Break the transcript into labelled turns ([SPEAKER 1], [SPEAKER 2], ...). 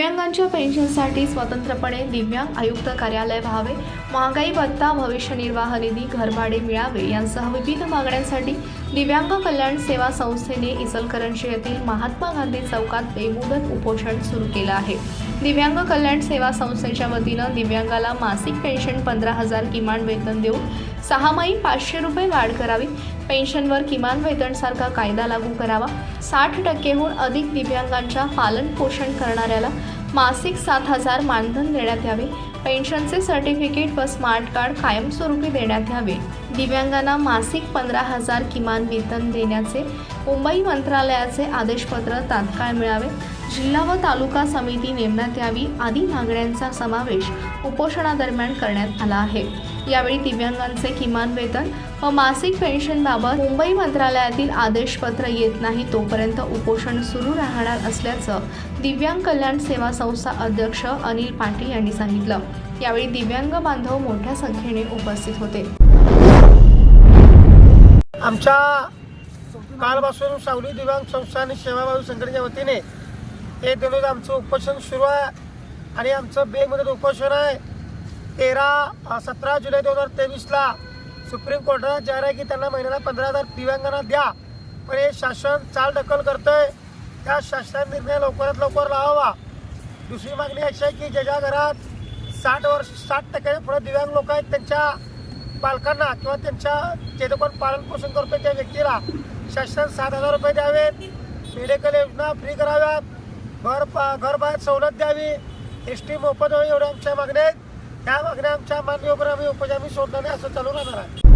[SPEAKER 1] दिव्यांगांच्या पेन्शनसाठी स्वतंत्रपणे दिव्यांग आयुक्त कार्यालय व्हावे. महागाई भत्ता भविष्य निर्वाह निधी घरभाडे मिळावे यांसह विविध मागण्यांसाठी दिव्यांग कल्याण सेवा संस्थेने इचलकरंजी येथील महात्मा गांधी चौकात बेमुदत उपोषण सुरू केलं आहे. दिव्यांग कल्याण सेवा संस्थेच्या वतीनं दिव्यांगाला मासिक पेन्शन पंधरा हजार किमान वेतन देऊन सहामाही पाचशे रुपये वाढ करावी. पेन्शनवर किमान वेतनसारखा कायदा लागू करावा. साठ टक्केहून अधिक दिव्यांगांच्या पालन पोषण करणाऱ्याला मासिक सात हजार मानधन देण्यात यावे. पेन्शनचे सर्टिफिकेट व स्मार्ट कार्ड कायमस्वरूपी देण्यात यावे. दिव्यांगांना मासिक पंधरा हजार किमान वेतन देण्याचे मुंबई मंत्रालयाचे आदेशपत्र तात्काळ मिळावे. जिल्हा व तालुका समिती नेमण्यात यावी आदी मागण्यांचा समावेश उपोषणादरम्यान करण्यात आला आहे. यावेळी दिव्यांगांचे किमान वेतन व मासिक पेन्शनबाबत मुंबई मंत्रालयातील आदेशपत्र येत नाही तोपर्यंत उपोषण सुरू राहणार असल्याचं दिव्यांग कल्याण सेवा संस्था अध्यक्ष अनिल पाटील यांनी सांगितलं. यावेळी दिव्यांग बांधव मोठ्या संख्येने उपस्थित होते.
[SPEAKER 2] आमच्या कालपासून सावली दिव्यांग संस्था आणि सेवाभावी संघटनेच्या वतीने हे दररोज आमचं उपोषण सुरू आहे. आणि आमचं बेमुदत उपोषण आहे. तेरा सतरा जुलै दोन हजार तेवीसला सुप्रीम कोर्टानं जाहीर आहे की त्यांना महिन्याला पंधरा हजार दिव्यांगांना द्या. पण हे शासन चाल ढकल करतंय. त्या शासन निर्णय लवकरात लवकर लावावा. दुसरी मागणी अशी आहे की ज्याच्या घरात साठ वर्ष साठ टक्क्याच्या पुढे दिव्यांग लोक आहेत त्यांच्या पालकांना किंवा त्यांच्या जे कोण पालन पोषण करतो त्या व्यक्तीला शासन सात हजार रुपये द्यावेत. मेडिकल योजना फ्री कराव्यात. घर पा घरबाहेर सवलत द्यावी. एस टी मोफत व्हावी एवढ्या आमच्या मागण्या आहेत. त्या मागण्या आमच्या मान्य आम्ही उपजामी सोडणार नाही असं चालू राहणार आहे.